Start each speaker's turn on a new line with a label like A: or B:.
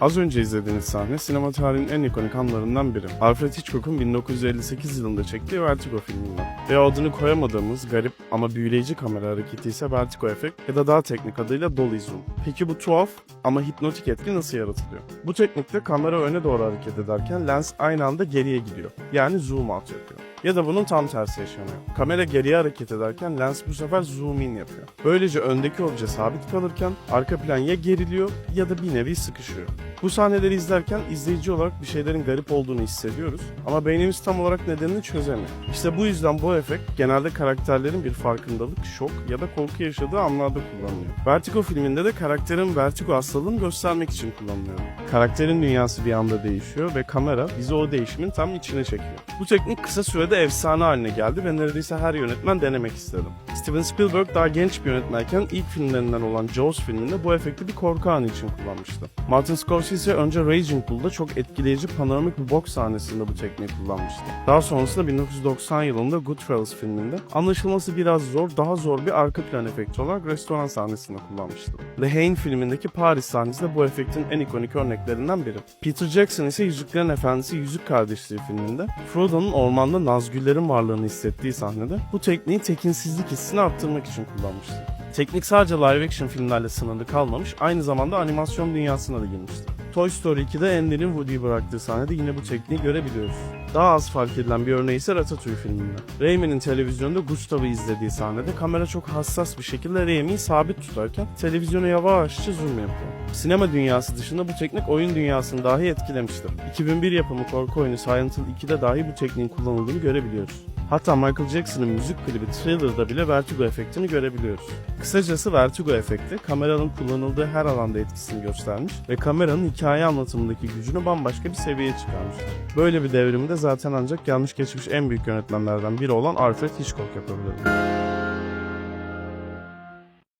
A: Az önce izlediğiniz sahne sinema tarihinin en ikonik anlarından biri. Alfred Hitchcock'un 1958 yılında çektiği Vertigo filminden. Ve adını koyamadığımız garip ama büyüleyici kamera hareketi ise Vertigo efekt ya da daha teknik adıyla Dolly Zoom. Peki bu tuhaf ama hipnotik etki nasıl yaratılıyor? Bu teknikte kamera öne doğru hareket ederken lens aynı anda geriye gidiyor. Yani zoom out yapıyor. Ya da bunun tam tersi yaşanıyor. Kamera geriye hareket ederken lens bu sefer zoom in yapıyor. Böylece öndeki obje sabit kalırken arka plan ya geriliyor ya da bir nevi sıkışıyor. Bu sahneleri izlerken izleyici olarak bir şeylerin garip olduğunu hissediyoruz ama beynimiz tam olarak nedenini çözemiyor. İşte bu yüzden bu efekt genelde karakterlerin bir farkındalık, şok ya da korku yaşadığı anlarda kullanılıyor. Vertigo filminde de karakterin vertigo hastalığını göstermek için kullanılıyor. Karakterin dünyası bir anda değişiyor ve kamera bizi o değişimin tam içine çekiyor. Bu teknik kısa sürede efsane haline geldi ve neredeyse her yönetmen denemek istedi. Steven Spielberg daha genç bir yönetmenken ilk filmlerinden olan Jaws filminde bu efekti bir korku anı için kullanmıştı. Martin Scorsese önce Raging Bull'da çok etkileyici panoramik bir boks sahnesinde bu tekniği kullanmıştı. Daha sonrasında 1990 yılında Goodfellas filminde anlaşılması biraz zor, daha zor bir arka plan efekti olarak restoran sahnesinde kullanmıştı. The Hain filmindeki Paris sahnesi de bu efektin en ikonik örneklerinden biri. Peter Jackson ise Yüzüklerin Efendisi Yüzük Kardeşliği filminde Frodo'nun ormanda Nazgüllerin varlığını hissettiği sahnede bu tekniği tekinsizlik hissini arttırmak için kullanmıştı. Teknik sadece live action filmlerle sınırlı kalmamış, aynı zamanda animasyon dünyasına da girmişti. Toy Story 2'de Andy'nin Woody'yi bıraktığı sahnede yine bu tekniği görebiliyoruz. Daha az fark edilen bir örneği ise Ratatouille filminde. Raimi'nin televizyonda Gustav'ı izlediği sahnede kamera çok hassas bir şekilde Raimi'yi sabit tutarken televizyona yavaşça zoom yapıyor. Sinema dünyası dışında bu teknik oyun dünyasını dahi etkilemiştir. 2001 yapımı korku oyunu Silent Hill 2'de dahi bu tekniğin kullanıldığını görebiliyoruz. Hatta Michael Jackson'ın müzik klibi Thriller'da bile vertigo efektini görebiliyoruz. Kısacası vertigo efekti kameranın kullanıldığı her alanda etkisini göstermiş ve kameranın hikaye anlatımındaki gücünü bambaşka bir seviyeye çıkarmıştır. Böyle bir devrimi de zaten ancak yanlış geçmiş en büyük yönetmenlerden biri olan Alfred Hitchcock yapabilir.